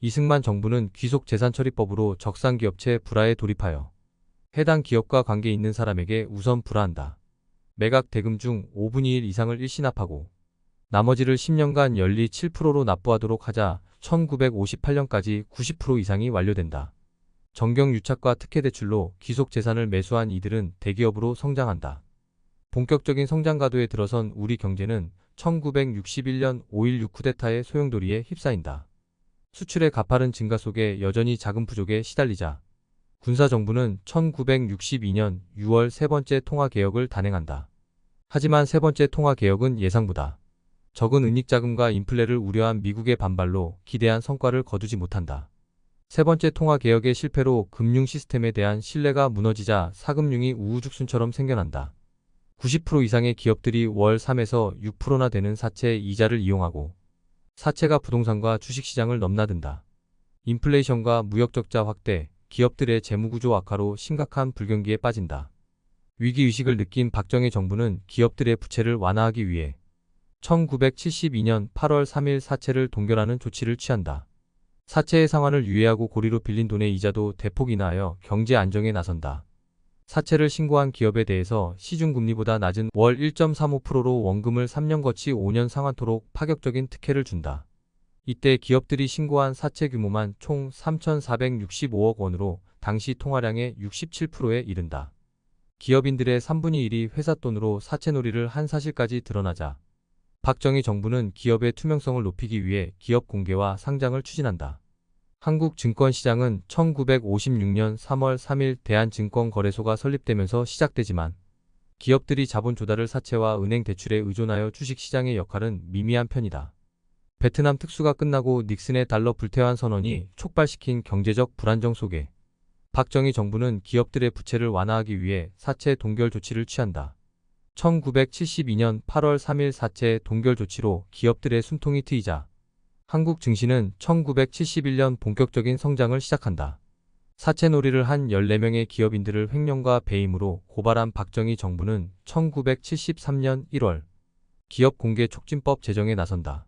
이승만 정부는 귀속재산처리법으로 적산기업체 불화에 돌입하여 해당 기업과 관계 있는 사람에게 우선 불화한다. 매각 대금 중 5분의 1 이상을 일시납하고 나머지를 10년간 연리 7%로 납부하도록 하자 1958년까지 90% 이상이 완료된다. 정경 유착과 특혜 대출로 귀속재산을 매수한 이들은 대기업으로 성장한다. 본격적인 성장 가도에 들어선 우리 경제는 1961년 5.16 쿠데타의 소용돌이에 휩싸인다. 수출의 가파른 증가 속에 여전히 자금 부족에 시달리자 군사정부는 1962년 6월 세 번째 통화개혁을 단행한다. 하지만 세 번째 통화개혁은 예상보다 적은 은닉자금과 인플레를 우려한 미국의 반발로 기대한 성과를 거두지 못한다. 세 번째 통화개혁의 실패로 금융 시스템에 대한 신뢰가 무너지자 사금융이 우후죽순처럼 생겨난다. 90% 이상의 기업들이 월 3에서 6%나 되는 사채 이자를 이용하고 사채가 부동산과 주식시장을 넘나든다. 인플레이션과 무역적자 확대, 기업들의 재무구조 악화로 심각한 불경기에 빠진다. 위기의식을 느낀 박정희 정부는 기업들의 부채를 완화하기 위해 1972년 8월 3일 사채를 동결하는 조치를 취한다. 사채의 상환을 유예하고 고리로 빌린 돈의 이자도 대폭 인하하여 경제 안정에 나선다. 사채를 신고한 기업에 대해서 시중금리보다 낮은 월 1.35%로 원금을 3년 거치 5년 상환토록 파격적인 특혜를 준다. 이때 기업들이 신고한 사채 규모만 총 3,465억 원으로 당시 통화량의 67%에 이른다. 기업인들의 3분의 1이 회사 돈으로 사채놀이를 한 사실까지 드러나자 박정희 정부는 기업의 투명성을 높이기 위해 기업 공개와 상장을 추진한다. 한국 증권시장은 1956년 3월 3일 대한증권거래소가 설립되면서 시작되지만 기업들이 자본 조달을 사채와 은행 대출에 의존하여 주식시장의 역할은 미미한 편이다. 베트남 특수가 끝나고 닉슨의 달러 불태환 선언이 촉발시킨 경제적 불안정 속에 박정희 정부는 기업들의 부채를 완화하기 위해 사채 동결 조치를 취한다. 1972년 8월 3일 사채 동결 조치로 기업들의 숨통이 트이자 한국 증시는 1971년 본격적인 성장을 시작한다. 사채놀이를 한 14명의 기업인들을 횡령과 배임으로 고발한 박정희 정부는 1973년 1월 기업공개 촉진법 제정에 나선다.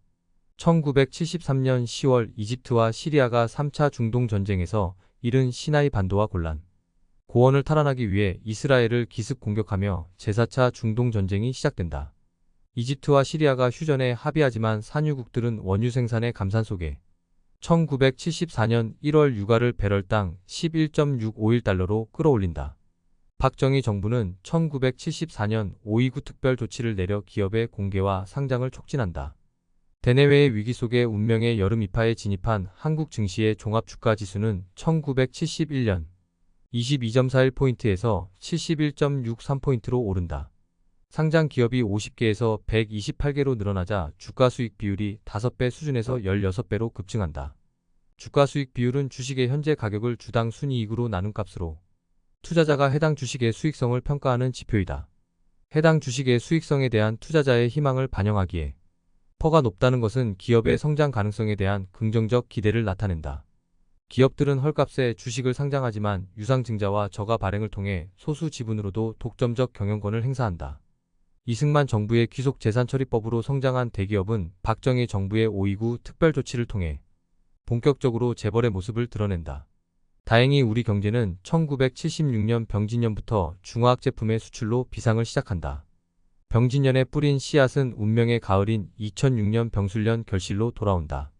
1973년 10월 이집트와 시리아가 3차 중동 전쟁에서 이른 시나이 반도와 곤란, 고원을 탈환하기 위해 이스라엘을 기습 공격하며 제4차 중동 전쟁이 시작된다. 이집트와 시리아가 휴전에 합의하지만 산유국들은 원유 생산의 감산 속에 1974년 1월 유가를 배럴당 11.651달러로 끌어올린다. 박정희 정부는 1974년 5.29 특별 조치를 내려 기업의 공개와 상장을 촉진한다. 대내외의 위기 속에 운명의 여름 이파에 진입한 한국 증시의 종합주가 지수는 1971년 22.41포인트에서 71.63포인트로 오른다. 상장 기업이 50개에서 128개로 늘어나자 주가 수익 비율이 5배 수준에서 16배로 급증한다. 주가 수익 비율은 주식의 현재 가격을 주당 순이익으로 나눈 값으로 투자자가 해당 주식의 수익성을 평가하는 지표이다. 해당 주식의 수익성에 대한 투자자의 희망을 반영하기에 퍼가 높다는 것은 기업의 성장 가능성에 대한 긍정적 기대를 나타낸다. 기업들은 헐값에 주식을 상장하지만 유상증자와 저가 발행을 통해 소수 지분으로도 독점적 경영권을 행사한다. 이승만 정부의 귀속재산처리법으로 성장한 대기업은 박정희 정부의 5.29 특별조치를 통해 본격적으로 재벌의 모습을 드러낸다. 다행히 우리 경제는 1976년 병진년부터 중화학 제품의 수출로 비상을 시작한다. 병진년에 뿌린 씨앗은 운명의 가을인 2006년 병술년 결실로 돌아온다.